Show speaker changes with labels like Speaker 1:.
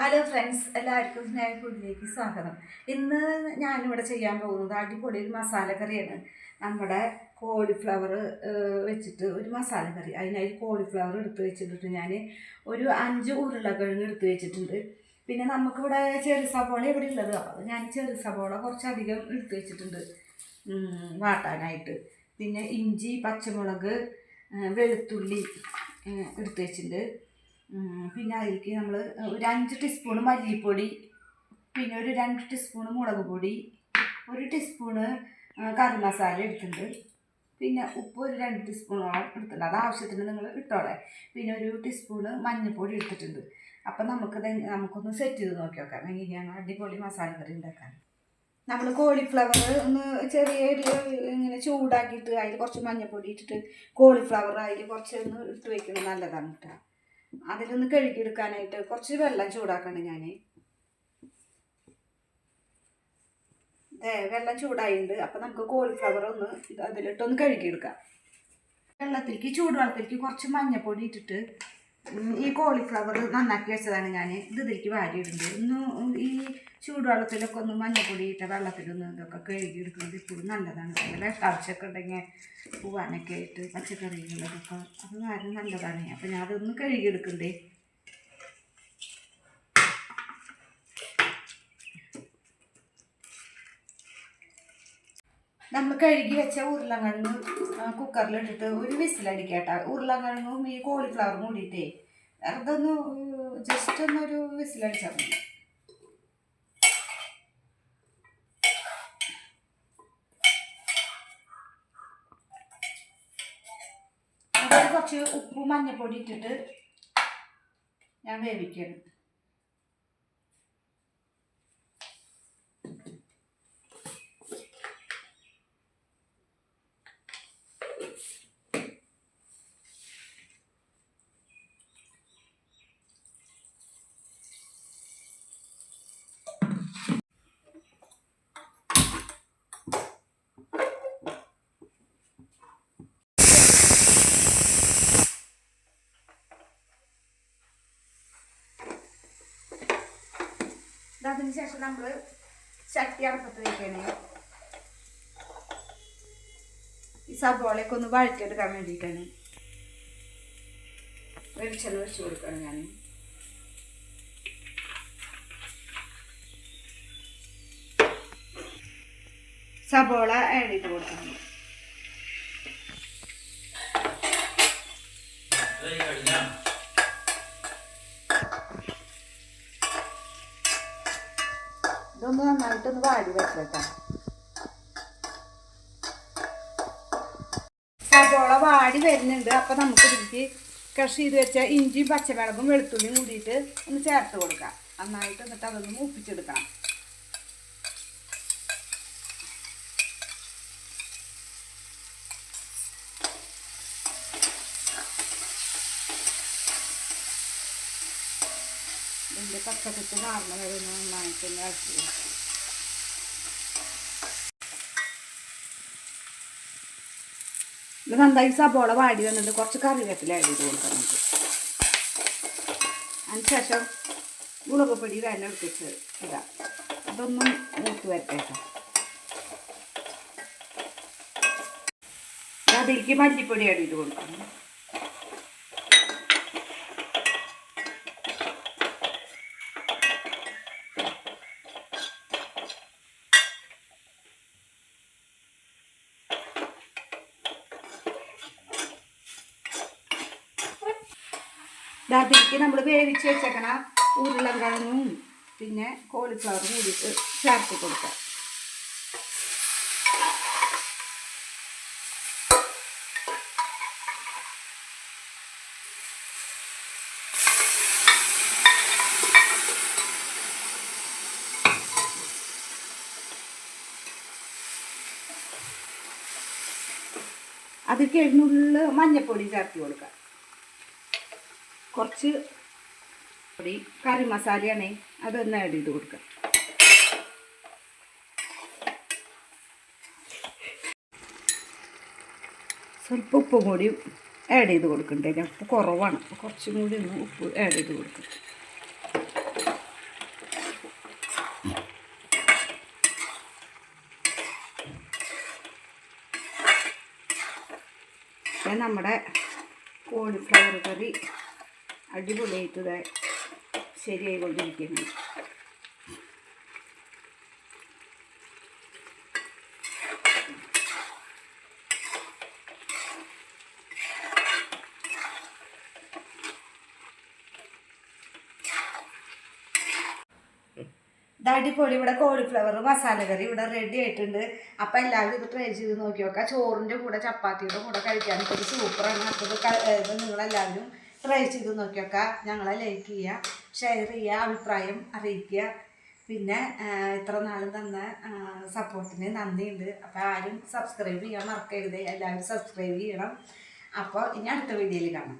Speaker 1: Hello friends എല്ലാവർക്കും സ്നേഹ ഫുഡിലേക്ക് സ്വാഗതം. ഇന്ന് ഞാനിവിടെ ചെയ്യാൻ പോകുന്നത് അടിപൊളി ഒരു മസാല കറിയാണ്. നമ്മുടെ കോളിഫ്ലവർ വെച്ചിട്ട് ഒരു മസാല കറി. അതിനായി കോളിഫ്ലവർ എടുത്ത് വെച്ചിട്ടുണ്ട് ഞാൻ ഒരു അഞ്ച് ഉരുളക്കിഴങ്ങ് എടുത്ത് വെച്ചിട്ടുണ്ട്. പിന്നെ നമുക്കിവിടെ ചെറു സബോള ഇവിടെ ഉള്ളത്. അപ്പോൾ ഞാൻ ചെറു സബോള കുറച്ചധികം എടുത്ത് വെച്ചിട്ടുണ്ട്. വാട്ടാനായിട്ട്. പിന്നെ ഇഞ്ചി പച്ചമുളക് വെളുത്തുള്ളി എടുത്ത് വെച്ചിട്ടുണ്ട്. പിന്നെ അതിലേക്ക് നമ്മൾ ഒരു അഞ്ച് ടീസ്പൂൺ മല്ലിപ്പൊടി പിന്നെ ഒരു രണ്ട് ടീസ്പൂൺ മുളക് പൊടി ഒരു ടീസ്പൂണ് കറി മസാല എടുത്തിട്ടുണ്ട്. പിന്നെ ഉപ്പ് ഒരു രണ്ട് ടീസ്പൂണോളം എടുത്തിട്ടുണ്ട്. അത് ആവശ്യത്തിന് നിങ്ങൾ ഇട്ടോളെ. പിന്നെ ഒരു ടീസ്പൂണ് മഞ്ഞൾപ്പൊടി എടുത്തിട്ടുണ്ട്. അപ്പം നമുക്ക് നമുക്കൊന്ന് സെറ്റ് ചെയ്ത് നോക്കി നോക്കാം. എങ്ങനെയാണ് അടിപൊളി മസാല കറി ഉണ്ടാക്കാൻ. നമ്മൾ കോളിഫ്ലവർ ഒന്ന് ചെറിയ ഇങ്ങനെ ചൂടാക്കിയിട്ട് അതിൽ കുറച്ച് മഞ്ഞൾപ്പൊടി ഇട്ടിട്ട് കോളിഫ്ലവർ അതിൽ കുറച്ച് ഒന്ന് ഇട്ട് വയ്ക്കുന്നത് നല്ലതാണ് കേട്ടോ അതിലൊന്ന് കഴുകിയെടുക്കാനായിട്ട് കുറച്ച് വെള്ളം ചൂടാക്കണം ഞാൻ ദേ വെള്ളം ചൂടായിട്ടുണ്ട് അപ്പം നമുക്ക് കോളിഫ്ലവർ ഒന്ന് അതിലിട്ടൊന്ന് കഴുകിയെടുക്കാം. വെള്ളത്തിലേക്ക് ചൂടുവെള്ളത്തിലേക്ക് കുറച്ച് മഞ്ഞപ്പൊടി ഇട്ടിട്ട് ഈ കോളിഫ്ലവർ നന്നാക്കി വെച്ചതാണ് ഞാൻ ഇത് ഇതിലേക്ക് വാരിയിടുന്നത്. ഒന്ന് ഈ ചൂടുവെള്ളത്തിലൊക്കെ ഒന്ന് മഞ്ഞപ്പൊടി ഇട്ട വെള്ളത്തിലൊന്ന് ഇതൊക്കെ കഴുകിയെടുക്കുന്നത് ഇപ്പോഴും നല്ലതാണ്. നല്ല വിഷാംശമൊക്കെ ഉണ്ടെങ്കിൽ പോവാനൊക്കെ ആയിട്ട് പച്ചക്കറികളൊക്കെ അത് വളരെ നല്ലതാണ്. അപ്പോൾ ഞാൻ കഴുകി കഴുകിയെടുക്കണ്ടേ? നമ്മൾ കഴുകി വെച്ച ഉരുളക്കിഴങ്ങ് കുക്കറിലിട്ടിട്ട് ഒരു വിസിലടിക്കട്ടെ. ഉരുളക്കിഴങ്ങും ഈ കോളിഫ്ലവറും കൂടിയിട്ടേ അതൊന്ന് ജസ്റ്റ് ഒന്നൊരു വിസിലടിച്ചാൽ മതി. കുറച്ച് ഉപ്പും മഞ്ഞൾപ്പൊടി ഇട്ടിട്ട് ഞാൻ വേവിക്കണം. അതിന് ശേഷം നമ്മൾ ചട്ടി അടപ്പത്ത് വയ്ക്കണേ ഈ സബോളയൊക്കെ ഒന്ന് വഴറ്റിയെടുക്കാൻ വേണ്ടിയിട്ടാണ്. വെളിച്ചെണ്ണ ഒഴിച്ച് കൊടുക്കണം ഞാൻ സബോള ആഡ് ചെയ്ത് കൊടുക്കണം ഇതൊന്ന് നന്നായിട്ടൊന്ന് വാടി വെക്കട്ടെ സബോള വാടി വരുന്നുണ്ട്. അപ്പോൾ നമുക്ക് ഇതിലേക്ക് കഷ് ചെയ്ത് വെച്ച ഇഞ്ചിയും പച്ചമുളകും വെളുത്തുള്ളിയും കൂടിയിട്ട് ഒന്ന് ചേർത്ത് കൊടുക്കാം. നന്നായിട്ട് എന്നിട്ട് അതൊന്ന് മൂപ്പിച്ചെടുക്കണം. ഇതിന്റെ പച്ചക്കുത്ത് മാറുന്ന വരെ ഒന്ന് നന്നായിട്ടൊന്ന് ഇളക്കി ഇത് നന്നായി സബോള വാടി വന്നിട്ട് കുറച്ച് കറിവേപ്പില ആഡ് ചെയ്ത് കൊടുക്കാം നമുക്ക്. അതിനുശേഷം മുളക് പൊടി വേല എടുത്തിട്ട് ഇടാം. അതൊന്നും മൂത്ത് വരട്ടെ കേട്ടോ. അതിലേക്ക് മല്ലിപ്പൊടി ആഡ് ചെയ്ത് കൊടുക്കണം. അതിലേക്ക് നമ്മൾ വേവിച്ച് വെച്ചേക്കണ ഉരുളക്കിഴങ്ങും പിന്നെ കോളിഫ്ലവറും കൂടിയിട്ട് ചേർത്ത് കൊടുക്കാം. അത് കഴിഞ്ഞുള്ളിൽ മഞ്ഞൾപ്പൊടി ചേർത്ത് കൊടുക്കാം. കുറച്ച് പൊടി കറി മസാലയാണ് അതൊന്ന് ആഡ് ചെയ്ത് കൊടുക്കാം. സ്വല്പം ഉപ്പും കൂടി ആഡ് ചെയ്ത് കൊടുക്കണ്ടേ അപ്പം കുറവാണ്. അപ്പോൾ കുറച്ചും കൂടി ഒന്ന് ഉപ്പ് ആഡ് ചെയ്ത് കൊടുക്കും. നമ്മുടെ കോളിഫ്ലവർ കറി അടിപൊളിയായിട്ട് ദേ ശരിയായിക്കൊണ്ടിരിക്കുന്നു ഇത് അടിപൊളി ഇവിടെ കോളിഫ്ലവർ മസാല കറി ഇവിടെ റെഡി ആയിട്ടുണ്ട്. അപ്പം എല്ലാവരും ഇത് ട്രൈ ചെയ്ത് നോക്കി നോക്കാം ചോറിന്റെ കൂടെ ചപ്പാത്തിയുടെ കൂടെ കഴിക്കാൻ സൂപ്പറാണ് ഏ, ഇത് നിങ്ങളെല്ലാവരും ട്രൈ ചെയ്ത് നോക്കിയൊക്കെ ഞങ്ങളെ ലൈക്ക് ചെയ്യുക ഷെയർ ചെയ്യുക അഭിപ്രായം അറിയിക്കുക. പിന്നെ ഇത്ര നാളും തന്ന സപ്പോർട്ടിന് നന്ദിയുണ്ട്. അപ്പോൾ ആരും സബ്സ്ക്രൈബ് ചെയ്യാൻ മറക്കരുത്. എല്ലാവരും സബ്സ്ക്രൈബ് ചെയ്യണം. അപ്പോൾ ഇനി അടുത്ത വീഡിയോയിൽ കാണാം.